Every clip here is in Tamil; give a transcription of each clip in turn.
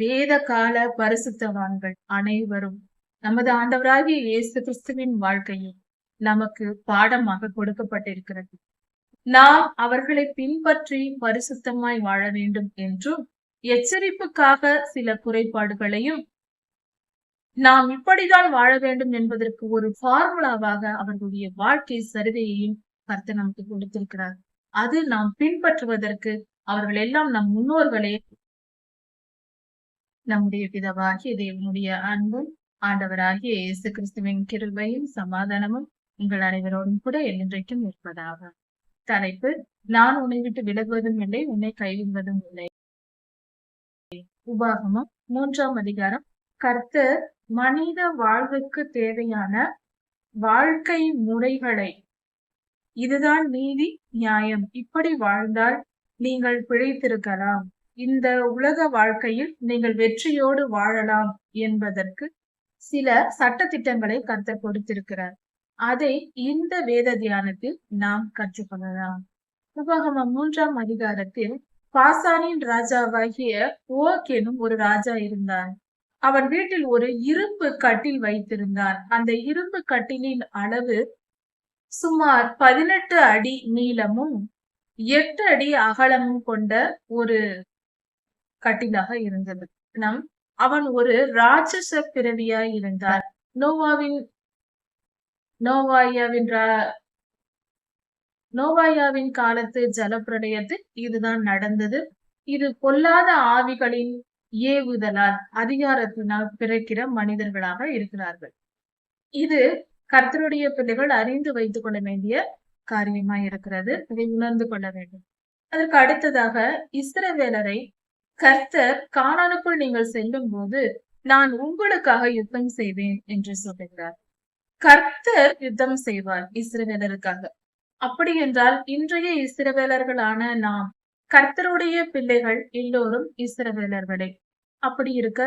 வேத கால பரிசுத்தவான்கள் அனைவரும் நமது ஆண்டவராகிய இயேசு கிறிஸ்துவின் வாழ்க்கையை நமக்கு பாடமாக கொடுக்கப்பட்டிருக்கிறது. நாம் அவர்களை பின்பற்றி பரிசுத்தமாய் வாழ வேண்டும் என்றும் எச்சரிப்புக்காக சில குறைபாடுகளையும் நாம் இப்படிதான் வாழ வேண்டும் என்பதற்கு ஒரு ஃபார்முலாவாக அவர்களுடைய வாழ்க்கை சரிதையையும் கருத்து நமக்கு கொடுத்திருக்கிறார். அது நாம் பின்பற்றுவதற்கு அவர்கள் எல்லாம் நம் முன்னோர்களே நம்முடைய பிதவாகிய தேவனுடைய அன்பும் ஆண்டவராகிய இயேசு கிறிஸ்துவின் கிருபையும் சமாதானமும் உங்கள் அனைவரோடும் கூட என்றைக்கும் இருப்பதாக. தலைப்பு நான் உன்னை விட்டு விலகுவதும் இல்லை உன்னை கைவிடுவதும் இல்லை. உபாகமம் மூன்றாம் அதிகாரம். கர்த்தர் மனித வாழ்வுக்கு தேவையான வாழ்க்கை முறைகளை. இதுதான் நீதி நியாயம். இப்படி வாழ்ந்தால் நீங்கள் பிழைத்திருக்கலாம். இந்த உலக வாழ்க்கையில் நீங்கள் வெற்றியோடு வாழலாம் என்பதற்கு சில சட்டத்திட்டங்களை கர்த்தர் கொடுத்திருக்கிறார். அதை இந்த வேத தியானத்தில் நாம் கற்றுக்கொள்ளலாம். உபகமம் மூன்றாம் அதிகாரத்தில் பாசானின் ராஜாவாகிய ஓக் எனும் ஒரு ராஜா இருந்தான். அவன் வீட்டில் ஒரு இரும்பு கட்டில் வைத்திருந்தான். அந்த இரும்பு கட்டிலின் அளவு சுமார் பதினெட்டு அடி நீளமும் எட்டு அடி அகலமும் கொண்ட ஒரு கட்டிலாக இருந்தது. நம் அவன் ஒரு ராட்சச பிறவியாய் இருந்தார் நோவாவின் நோவாயாவின் நோவாயாவின் காலத்து ஜலப்பிரளயத்தில் இதுதான் நடந்தது. இது பொல்லாத ஆவிகளின் ஏவுதலால் அதிகாரத்தினால் பிறக்கிற மனிதர்களாக இருக்கிறார்கள். இது கர்த்தருடைய பிள்ளைகள் அறிந்து வைத்துக் கொள்ள வேண்டிய காரியமாய் இருக்கிறது. இதை உணர்ந்து கொள்ள வேண்டும். அதற்கு அடுத்ததாக இஸ்ரவேலரை கர்த்தர் காணானுக்குள் நீங்கள் செல்லும் போது நான் உங்களுக்காக யுத்தம் செய்வேன் என்று சொல்லுகிறார். கர்த்தர் யுத்தம் செய்வார் இஸ்ரவேலருக்காக. அப்படி என்றால் இன்றைய இஸ்ரவேலர்களான நாம் கர்த்தருடைய பிள்ளைகள் எல்லோரும் இஸ்ரவேலர்களே. அப்படி இருக்க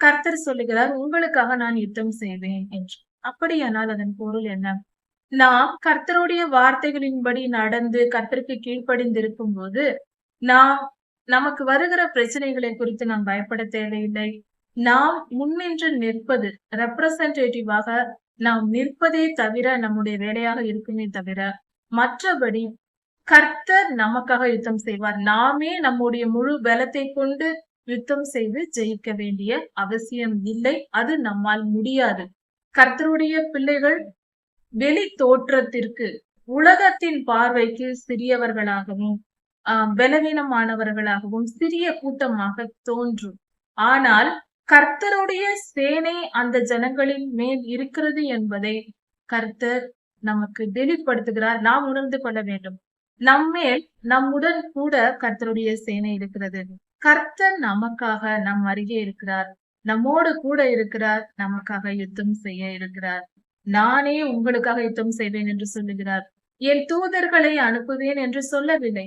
கர்த்தர் சொல்லுகிறார் உங்களுக்காக நான் யுத்தம் செய்வேன் என்று. அப்படியானால் அதன் பொருள் என்ன? நாம் கர்த்தருடைய வார்த்தைகளின்படி நடந்து கர்த்தருக்கு கீழ்ப்படிந்திருக்கும் போது நாம் நமக்கு வருகிற பிரச்சனைகளை குறித்து நாம் பயப்பட தேவையில்லை. நாம் முன்னின்று நிற்பது ரெப்ரசன்டேட்டிவாக நாம் நிற்பதே தவிர நம்முடைய வேலையாக இருக்குமே தவிர மற்றபடி கர்த்தர் நமக்காக யுத்தம் செய்வார். நாமே நம்முடைய முழு பலத்தை கொண்டு யுத்தம் செய்து ஜெயிக்க வேண்டிய அவசியம் இல்லை. அது நம்மால் முடியாது. கர்த்தருடைய பிள்ளைகள் வெளி தோற்றத்திற்கு உலகத்தின் பார்வைக்கு சிறியவர்களாகவும் பலவீனமானவர்களாகவும் சிறிய கூட்டமாக தோன்றும். ஆனால் கர்த்தருடைய சேனை அந்த ஜனங்களின் மேல் இருக்கிறது என்பதை கர்த்தர் நமக்கு வெளிப்படுத்துகிறார் நாம் உணர்ந்து கொள்ள வேண்டும். நம்மேல் நம்முடன் கூட கர்த்தருடைய சேனை இருக்கிறது. கர்த்தர் நமக்காக நம் அருகே இருக்கிறார். நம்மோடு கூட இருக்கிறார். நமக்காக யுத்தம் செய்ய இருக்கிறார். நானே உங்களுக்காக யுத்தம் செய்வேன் என்று சொல்லுகிறார். என் தூதர்களை அனுப்புவேன் என்று சொல்லவில்லை.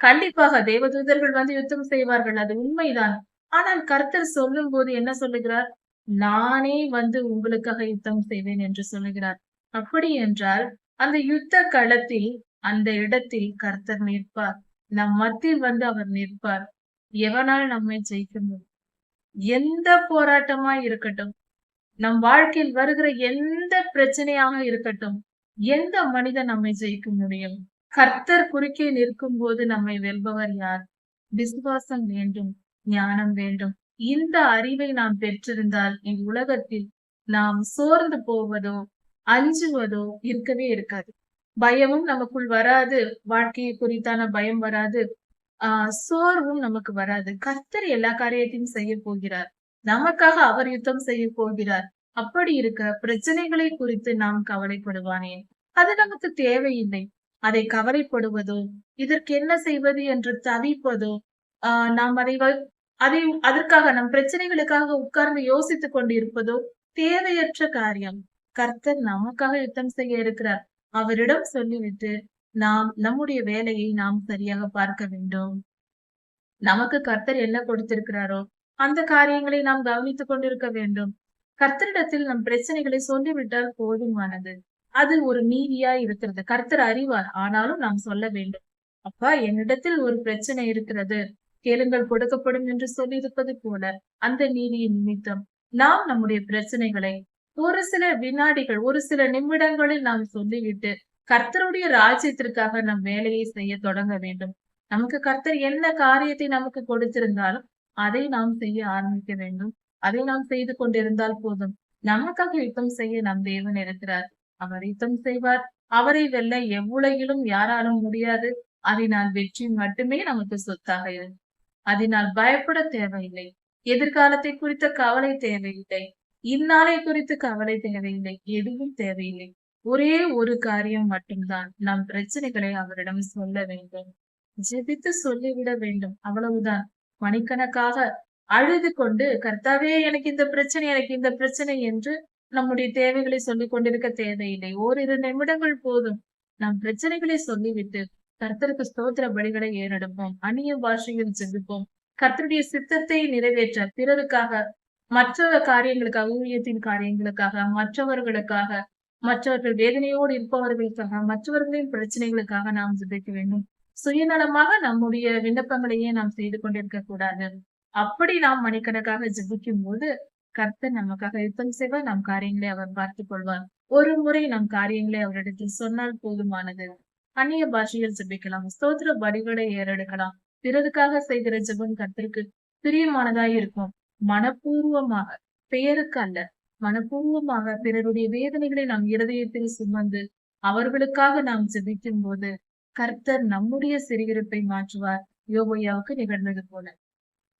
கண்டிப்பாக தேவதூதர்கள் வந்து யுத்தம் செய்வார்கள் அது உண்மைதான். ஆனால் கர்த்தர் சொல்லும் போது என்ன சொல்லுகிறார்? நானே வந்து உங்களுக்காக யுத்தம் செய்வேன் என்று சொல்லுகிறார். அப்படி என்றால் அந்த யுத்த களத்தில் அந்த இடத்தில் கர்த்தர் நிற்பார். நம் மத்தியில் வந்து அவர் நிற்பார். எவனால் நம்மை ஜெயிக்க முடியும்? எந்த போராட்டமா இருக்கட்டும் நம் வாழ்க்கையில் வருகிற எந்த பிரச்சனையாக இருக்கட்டும் எந்த மனிதன் நம்மை ஜெயிக்க முடியும்? கர்த்தர் குறுக்கே நிற்கும் போது நம்மை வெல்பவர் யார்? விசுவாசம் வேண்டும் ஞானம் வேண்டும். இந்த அறிவை நாம் பெற்றிருந்தால் இவ்வுலகத்தில் நாம் சோர்ந்து போவதோ அஞ்சுவதோ இருக்கவே இருக்காது. பயமும் நமக்குள் வராது வாழ்க்கையை குறித்தான பயம் வராது ஆஹ் சோர்வும் நமக்கு வராது. கர்த்தர் எல்லா காரியத்தையும் செய்ய போகிறார். நமக்காக அவர் யுத்தம் செய்ய போகிறார். அப்படி இருக்க பிரச்சனைகளை குறித்து நாம் கவலைப்படுவானே. அது நமக்கு தேவையில்லை. அதை கவலைப்படுவதோ இதற்கு என்ன செய்வது என்று தவிப்பதோ ஆஹ் நாம் அதை அதை அதற்காக நம் பிரச்சனைகளுக்காக உட்கார்ந்து யோசித்துக் கொண்டிருப்பதோ தேவையற்ற காரியம். கர்த்தர் நமக்காக யுத்தம் செய்ய இருக்கிறார். அவரிடம் சொல்லிவிட்டு நாம் நம்முடைய வேலையை நாம் சரியாக பார்க்க வேண்டும். நமக்கு கர்த்தர் என்ன கொடுத்திருக்கிறாரோ அந்த காரியங்களை நாம் கவனித்துக் கொண்டிருக்க வேண்டும். கர்த்தரிடத்தில் நம் பிரச்சனைகளை சொல்லிவிட்டால் போதுமானது. அது ஒரு நீதியா இருக்கிறது. கர்த்தர் அறிவார். ஆனாலும் நாம் சொல்ல வேண்டும் அப்பா என்னிடத்தில் ஒரு பிரச்சனை இருக்கிறது. கேளுங்கள் கொடுக்கப்படும் என்று சொல்லியிருப்பது போல அந்த நீதியின் நிமித்தம் நாம் நம்முடைய பிரச்சனைகளை ஒரு சில வினாடிகள் ஒரு சில நிமிடங்களில் நாம் சொல்லிவிட்டு கர்த்தருடைய ராஜ்யத்திற்காக நம் வேலையை செய்ய தொடங்க வேண்டும். நமக்கு கர்த்தர் என்ன காரியத்தை நமக்கு கொடுத்திருந்தாலும் அதை நாம் செய்ய ஆரம்பிக்க வேண்டும். அதை நாம் செய்து கொண்டிருந்தால் போதும். நமக்காக யுத்தம் செய்ய நம் தேவன் இருக்கிறார். அவர் யுத்தம் செய்வார். அவரை வெல்ல எவ்வுலகிலும் யாராலும் முடியாது. அதனால் வெற்றி மட்டுமே நமக்கு சொத்தாக இருக்கும் அதனால் பயப்பட தேவையில்லை. எதிர்காலத்தை குறித்த கவலை தேவையில்லை. இந்நாளை குறித்து கவலை தேவையில்லை. எதுவும் தேவையில்லை. ஒரே ஒரு காரியம் மட்டும்தான் நம் பிரச்சனைகளை அவரிடம் சொல்ல வேண்டும். ஜெபித்து சொல்லிவிட வேண்டும். அவ்வளவுதான். மணிக்கணக்காக அழுது கொண்டு கர்த்தாவே எனக்கு இந்த பிரச்சனை எனக்கு இந்த பிரச்சனை என்று நம்முடைய தேவைகளை சொல்லிக் கொண்டிருக்க தேவையில்லை. ஓரிரு நிமிடங்கள் போதும். நம் பிரச்சனைகளை சொல்லிவிட்டு கர்த்தருக்கு ஸ்தோத்திர பலிகளை ஏறெடுப்போம். அந்நிய பாஷையில் ஜெபிப்போம். கர்த்தருடைய சித்தத்தை நிறைவேற்ற பிறருக்காக மற்ற காரியங்களுக்காக ஊழியத்தின் காரியங்களுக்காக மற்றவர்களுக்காக மற்றவர்கள் வேதனையோடு இருப்பவர்களுக்காக மற்றவர்களின் பிரச்சனைகளுக்காக நாம் சிந்திக்க வேண்டும். சுயநலமாக நம்முடைய விண்ணப்பங்களையே நாம் செய்து கொண்டிருக்க கூடாது. அப்படி நாம் மணிக்கணக்காக ஜபிக்கும் போது கர்த்தர் நமக்காக யுத்தம் செய்வார் நம் காரியங்களை அவர் பார்த்துக் கொள்வார். ஒரு முறை நம் காரியங்களை அவரிடத்தில் சொன்னால் போதுமானது. அந்நிய பாஷையில் ஜபிக்கலாம். ஸ்தோத்திர பலிகளை ஏறெடுக்கலாம். பிறருக்காக செய்கிற ஜபம் கர்த்தருக்கு பிரியமானதாய் இருக்கும். மனப்பூர்வமாக பெயருக்கு அல்ல மனப்பூர்வமாக பிறருடைய வேதனைகளை நம் இருதயத்தில் சுமந்து அவர்களுக்காக நாம் ஜெபிக்கும் போது கர்த்தர் நம்முடைய சிறுகிருப்பை மாற்றுவார். யோகையாவுக்கு நிகழ்ந்தது போல.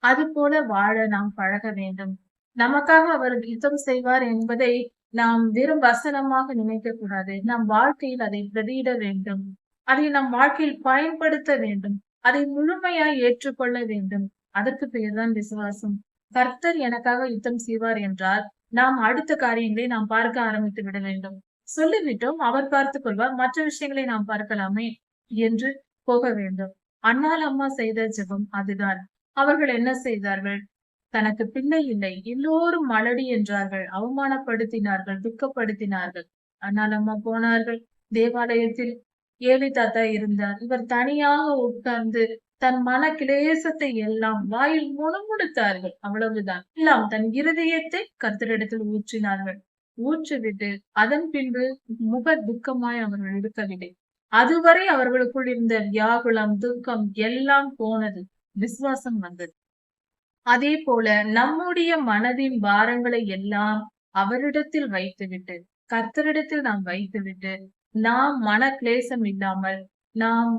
அது போல வாழ நாம் பழக வேண்டும். நமக்காக அவர் யுத்தம் செய்வார் என்பதை நாம் வெறும் வசனமாக நினைக்க கூடாது நம் வாழ்க்கையில் அதை பிரதியிட வேண்டும். அதை நம் வாழ்க்கையில் பயன்படுத்த வேண்டும். அதை முழுமையாய் ஏற்றுக்கொள்ள வேண்டும். அதற்கு பெயர்தான் விசுவாசம். கர்த்தர் எனக்காக யுத்தம் செய்வார் என்றால் நாம் அடுத்த காரியங்களை நாம் பார்க்க ஆரம்பித்து விட வேண்டும். சொல்லிவிட்டோம் அவர் பார்த்துக் கொள்வார். மற்ற விஷயங்களை நாம் பார்க்கலாமே என்று போக வேண்டும். அண்ணால் அம்மா செய்த ஜெபம் அதுதான். அவர்கள் என்ன செய்தார்கள்? தனக்கு பிள்ளை இல்லை. எல்லோரும் மலடி என்றார்கள். அவமானப்படுத்தினார்கள். துக்கப்படுத்தினார்கள். அண்ணால் அம்மா போனார்கள். தேவாலயத்தில் ஏழை தாத்தா இருந்தார். இவர் தனியாக உட்கார்ந்து தன் மன கிளேசத்தை எல்லாம் வாயில் முணுமுணுத்தார்கள். அவ்வளவுதான். எல்லாம் தன் இருதயத்தை கர்த்தரிடத்தில் ஊற்றினார்கள். ஊற்றிவிட்டு அதன் பின்பு முக துக்கமாய் அவர்கள் இருக்கவில்லை. அதுவரை அவர்களுக்குள் இருந்த வியாகுலம் துக்கம் எல்லாம் போனது. விசுவாசம் வந்தது. அதே போல நம்முடைய மனதின் பாரங்களை எல்லாம் அவரிடத்தில் வைத்துவிட்டு கர்த்தரிடத்தில் நாம் வைத்துவிட்டு நாம் மன கிளேசம் இல்லாமல் நாம்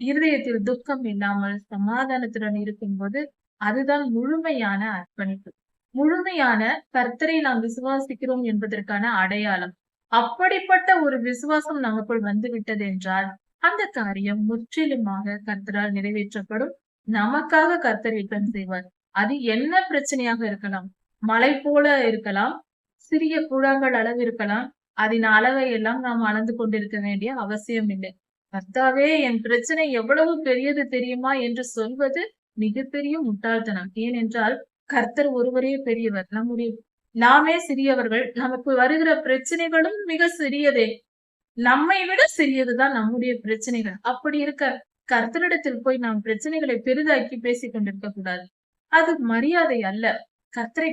இருதயத்தில் துக்கம் இல்லாமல் சமாதானத்துடன் இருக்கும்போது அதுதான் முழுமையான அர்ப்பணிப்பு. முழுமையான கர்த்தரை நாம் விசுவாசிக்கிறோம் என்பதற்கான அடையாளம். அப்படிப்பட்ட ஒரு விசுவாசம் நமக்குள் வந்துவிட்டது என்றால் அந்த காரியம் முற்றிலுமாக கர்த்தரால் நிறைவேற்றப்படும். நமக்காக கர்த்தர் யுத்தம் செய்வார். அது என்ன பிரச்சனையாக இருக்கலாம்? மலை போல இருக்கலாம் சிறிய குழாங்கள் அளவு இருக்கலாம் அதன் அளவை எல்லாம் நாம் அளந்து கொண்டிருக்க வேண்டிய அவசியம் இல்லை. கர்த்தாவே என் பிரச்சனை எவ்வளவு பெரியது தெரியுமா என்று சொல்வது மிகப்பெரிய முட்டாள்தனம். ஏனென்றால் கர்த்தர் ஒருவரே பெரியவர். நம்முடைய நாமே சிறியவர்கள். நமக்கு வருகிற பிரச்சனைகளும் மிக சிறியதே. நம்மை விட சிறியதுதான் நம்முடைய பிரச்சனைகள். அப்படி இருக்க கர்த்தரிடத்தில் போய் நாம் பிரச்சனைகளை பெரிதாக்கி பேசிக் கொண்டிருக்க கூடாது அது மரியாதை அல்ல. கர்த்தரை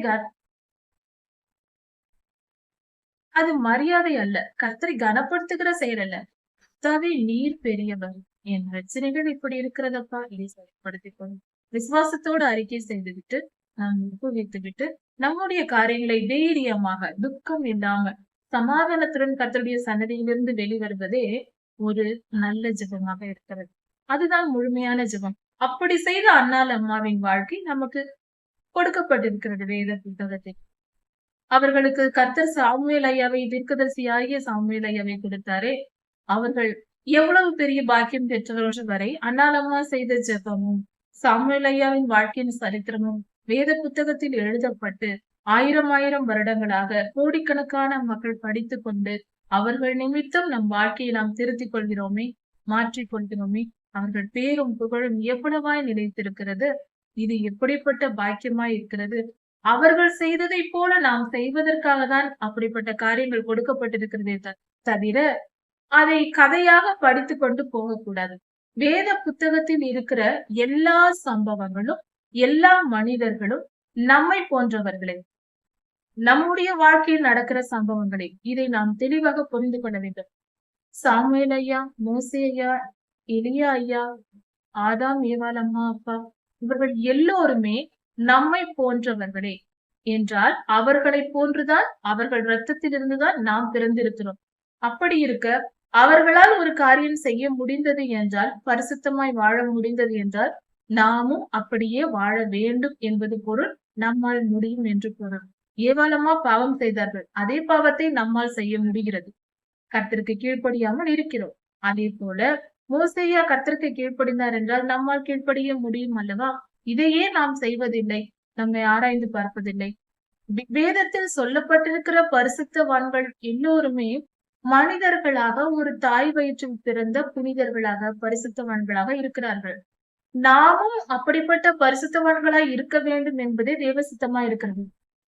அது மரியாதை அல்ல. கத்தரை கனப்படுத்துகிற செயல் அல்ல. கர்த்தாவே நீர் பெரியவர். என் பிரச்சனைகள் இப்படி இருக்கிறதப்பா? இதை செயல்படுத்திக் கொள்ளும் விசுவாசத்தோடு அறிக்கை செய்துவிட்டு நாம் ஒப்புவித்துவிட்டு நம்முடைய காரியங்களை தைரியமாக துக்கம் இல்லாம சமாதானத்துடன் கத்தருடைய சன்னதியிலிருந்து வெளிவருவதே ஒரு நல்ல ஜெபமாக இருக்கிறது. அதுதான் முழுமையான ஜெபம். அப்படி செய்த அண்ணால் அம்மாவின் வாழ்க்கை நமக்கு கொடுக்கப்பட்டிருக்கிறது வேத புத்தகத்தில். அவர்களுக்கு கத்தர் சாமுவேல் ஐயாவை தீர்க்கதரிசியாகிய சாமுவேல் ஐயாவை கொடுத்தாரே அவர்கள் எவ்வளவு பெரிய பாக்கியம் பெற்றவர்கள் வரை அண்ணாலம்மா செய்த ஜெபமும் சாமுவேல் ஐயாவின் வாழ்க்கையின் சரித்திரமும் வேத புத்தகத்தில் எழுதப்பட்டு ஆயிரம் ஆயிரம் வருடங்களாக கோடிக்கணக்கான மக்கள் படித்துக் கொண்டு அவர்கள் நிமித்தம் நம் வாழ்க்கையை நாம் திருத்திக் கொள்கிறோமே மாற்றிக் கொள்கிறோமே அவர்கள் பேரும் புகழும் எவ்வளவாய் நிலைத்திருக்கிறது. இது எப்படிப்பட்ட பாக்கியமாய் இருக்கிறது? அவர்கள் செய்ததை போல நாம் செய்வதற்காக தான் அப்படிப்பட்ட காரியங்கள் கொடுக்கப்பட்டிருக்கிறதே தவிர அதை கதையாக படித்து கொண்டு போகக்கூடாது. வேத புத்தகத்தில் இருக்கிற எல்லா சம்பவங்களும் எல்லா மனிதர்களும் நம்மை போன்றவர்களே. நம்முடைய வாழ்க்கையில் நடக்கிற சம்பவங்களே. இதை நாம் தெளிவாக புரிந்து கொள்ள வேண்டும். சாமுவேல் ஐயா மோசி ஐயா எலியா ஐயா ஆதாம் ஏவாள் அம்மா அப்பா இவர்கள் எல்லோருமே நம்மை போன்றவர்களே. என்றால் அவர்களை போன்றுதான் அவர்கள் ரத்தத்திலிருந்துதான் நாம் பிறந்திருக்கிறோம். அப்படி இருக்க அவர்களால் ஒரு காரியம் செய்ய முடிந்தது என்றால் பரிசுத்தமாய் வாழ முடிந்தது என்றால் நாமும் அப்படியே வாழ வேண்டும் என்பது பொருள் நம்மால் முடியும் என்று பொருள் ஏவாளமா பாவம் செய்தார்கள். அதே பாவத்தை நம்மால் செய்ய முடிகிறது. கர்த்தருக்கு கீழ்ப்படியாமல் இருக்கிறோம். அதே போல மோசையா கர்த்தருக்கு கீழ்ப்படிந்தார் என்றால் நம்மால் கீழ்ப்படிய முடியும் அல்லவா? இதையே நாம் செய்வதில்லை. நம்மை ஆராய்ந்து பார்ப்பதில்லை. வேதத்தில் சொல்லப்பட்டிருக்கிற பரிசுத்தவான்கள் எல்லோருமே மனிதர்களாக ஒரு தாய் வயிற்றில் பிறந்த புனிதர்களாக பரிசுத்தவான்களாக இருக்கிறார்கள். நாமும் அப்படிப்பட்ட பரிசுத்தவான்களாய் இருக்க வேண்டும் என்பதே தேவசித்தமா இருக்கிறது.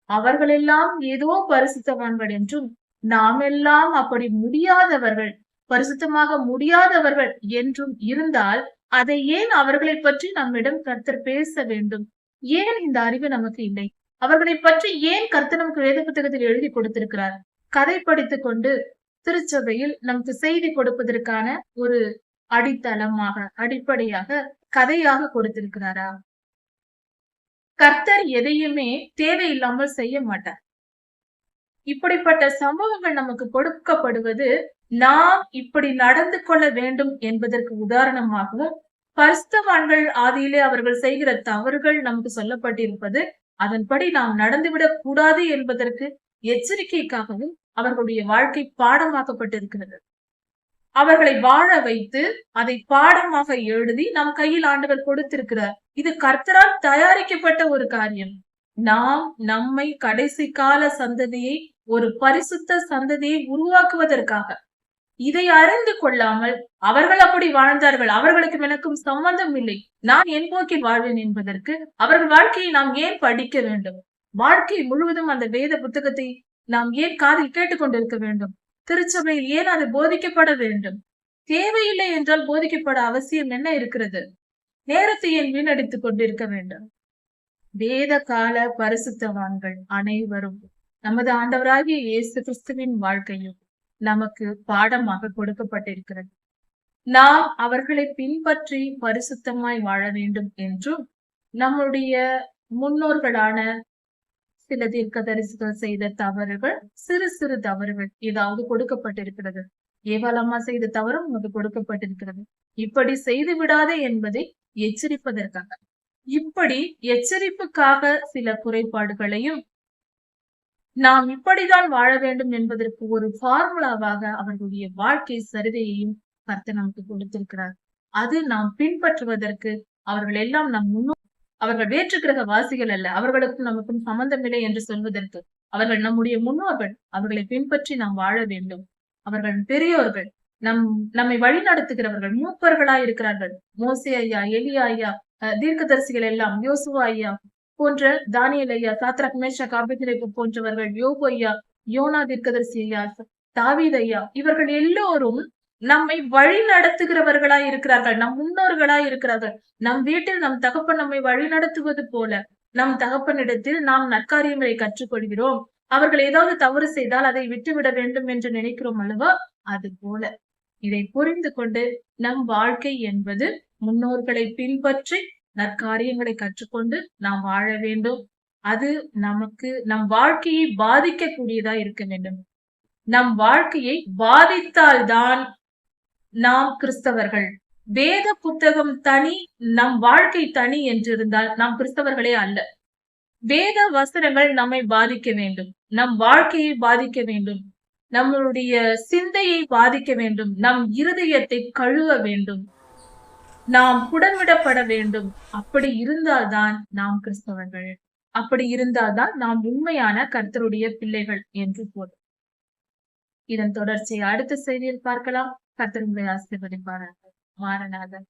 அவர்களெல்லாம் ஏதோ பரிசுத்தவான்கள் என்றும் நாம் எல்லாம் அப்படி முடியாதவர்கள் பரிசுத்தமாக முடியாதவர்கள் என்றும் இருந்தால் அதை ஏன் அவர்களை பற்றி நம்மிடம் கர்த்தர் பேச வேண்டும்? ஏன் இந்த அறிவு நமக்கு இல்லை? அவர்களை பற்றி ஏன் கர்த்தர் நமக்கு வேத புத்தகத்தில் எழுதி கொடுத்திருக்கிறார்? கதை படித்துக் கொண்டு திருச்சபையில் நமக்கு செய்தி கொடுப்பதற்கான ஒரு அடித்தளமாக அடிப்படையாக கதையாக கொடுத்திருக்கிறாரா? கர்த்தர் எதையுமே தேவையில்லாமல் செய்ய மாட்டார். இப்படிப்பட்ட சம்பவங்கள் நமக்கு கொடுக்கப்படுவது நாம் இப்படி நடந்து கொள்ள வேண்டும் என்பதற்கு உதாரணமாகவும் பரிசுத்தவான்கள் ஆதியிலே அவர்கள் செய்கிற தவறுகள் நமக்கு சொல்லப்பட்டிருப்பது அதன்படி நாம் நடந்துவிடக் கூடாது என்பதற்கு எச்சரிக்கைக்காகவும் அவர்களுடைய வாழ்க்கை பாடமாக்கப்பட்டிருக்கிறது. அவர்களை வாழ வைத்து அதை பாடமாக எழுதி நம் கையில் ஆண்டவர் கொடுத்திருக்கிறார். இது கர்த்தரால் தயாரிக்கப்பட்ட ஒரு காரியம். நாம் நம்மை கடைசி கால சந்ததியை ஒரு பரிசுத்த சந்ததியை உருவாக்குவதற்காக. இதை அறிந்து கொள்ளாமல் அவர்கள் அப்படி வாழ்ந்தார்கள் அவர்களுக்கும் எனக்கும் சம்பந்தம் இல்லை. நான் என் போக்கில் வாழ்வேன் என்பதற்கு அவர்கள் வாழ்க்கையை நாம் ஏன் படிக்க வேண்டும்? வாழ்க்கை முழுவதும் அந்த வேத புத்தகத்தை நாம் ஏன் காதில் கேட்டுக்கொண்டிருக்க வேண்டும்? திருச்சபையில் ஏன் அது போதிக்கப்பட வேண்டும்? தேவையில்லை என்றால் போதிக்கப்பட அவசியம் என்ன இருக்கிறது? நேரத்தை ஏன் வீணடித்துக் கொண்டிருக்க வேண்டும்? வேத கால பரிசுத்தவான்கள் அனைவரும் நமது ஆண்டவராகிய இயேசு கிறிஸ்துவின் வாழ்க்கையும் நமக்கு பாடமாக கொடுக்கப்பட்டிருக்கிறது. நாம் அவர்களை பின்பற்றி பரிசுத்தமாய் வாழ வேண்டும் என்றும் நம்முடைய முன்னோர்களான சில தீர்க்கதரிசிகள் செய்த தவறுகள் சிறு சிறு தவறுகள் ஏதாவது கொடுக்கப்பட்டிருக்கிறது. ஏவாளம்மா செய்த தவறும் நமக்கு கொடுக்கப்பட்டிருக்கிறது. இப்படி செய்து விடாதே என்பதை எச்சரிப்பதற்காக. இப்படி எச்சரிப்புக்காக சில குறைபாடுகளையும் நாம் இப்படிதான் வாழ வேண்டும் என்பதற்கு ஒரு ஃபார்முலாவாக அவர்களுடைய வாழ்க்கை சரிதையையும் கர்த்தர் நமக்கு கொடுத்திருக்கிறார். அது நாம் பின்பற்றுவதற்கு அவர்கள் எல்லாம் நம் முன்னோ அவர்கள் வேற்று கிரக வாசிகள் அல்ல அவர்களுக்கும் நமக்கும் சம்பந்தமில்லை என்று சொல்வதற்கு அவர்கள் நம்முடைய முன்னோர்கள் அவர்களை பின்பற்றி நாம் வாழ வேண்டும். அவர்கள் பெரியோர்கள் நம் நம்மை வழி நடத்துகிறவர்கள் மூப்பர்களாய் இருக்கிறார்கள் மோசே ஐயா எலி ஐயா அஹ், தீர்க்கதரிசிகள் எல்லாம் யோசுவா ஐயா போன்ற தானியல் ஐயா சாத்ராக் மேஷக் ஆபேத்நேகோ போன்றவர்கள் யோகு ஐயா யோனா தீர்க்கதரிசி ஐயா தாவீத் ஐயா இவர்கள் எல்லோரும் நம்மை வழி நடத்துகிறவர்களாய் இருக்கிறார்கள். நம் முன்னோர்களாய் இருக்கிறார்கள். நம் வீட்டில் நம் தகப்பன் நம்மை வழி நடத்துவது போல நம் தகப்பனிடத்தில் நாம் நற்காரியங்களை கற்றுக்கொள்கிறோம். அவர்கள் ஏதாவது தவறு செய்தால் அதை விட்டுவிட வேண்டும் என்று நினைக்கிறோம் அல்லவா? அது போல இதை புரிந்து கொண்டு நம் வாழ்க்கை என்பது முன்னோர்களை பின்பற்றி நற்காரியங்களை கற்றுக்கொண்டு நாம் வாழ வேண்டும். அது நமக்கு நம் வாழ்க்கையை பாதிக்கக்கூடியதா இருக்க வேண்டும். நம் வாழ்க்கையை பாதித்தால்தான் நாம் கிறிஸ்தவர்கள். வேத புத்தகம் தனி நம் வாழ்க்கை தனி என்றிருந்தால் நாம் கிறிஸ்தவர்களே அல்ல. வேத வசனங்கள் நம்மை பாதிக்க வேண்டும். நம் வாழ்க்கையை பாதிக்க வேண்டும். நம்மளுடைய சிந்தையை பாதிக்க வேண்டும். நம் இருதயத்தை கழுவ வேண்டும். நாம் புடமிடப்பட வேண்டும். அப்படி இருந்தால்தான் நாம் கிறிஸ்தவர்கள். அப்படி இருந்தால்தான் நாம் உண்மையான கர்த்தருடைய பிள்ளைகள் என்று போதும் இதன் தொடர்ச்சியை அடுத்த செய்தியில் பார்க்கலாம். கர்த்தருடைய ஆசீர்வதிப்பார்கள் மாறநாதன்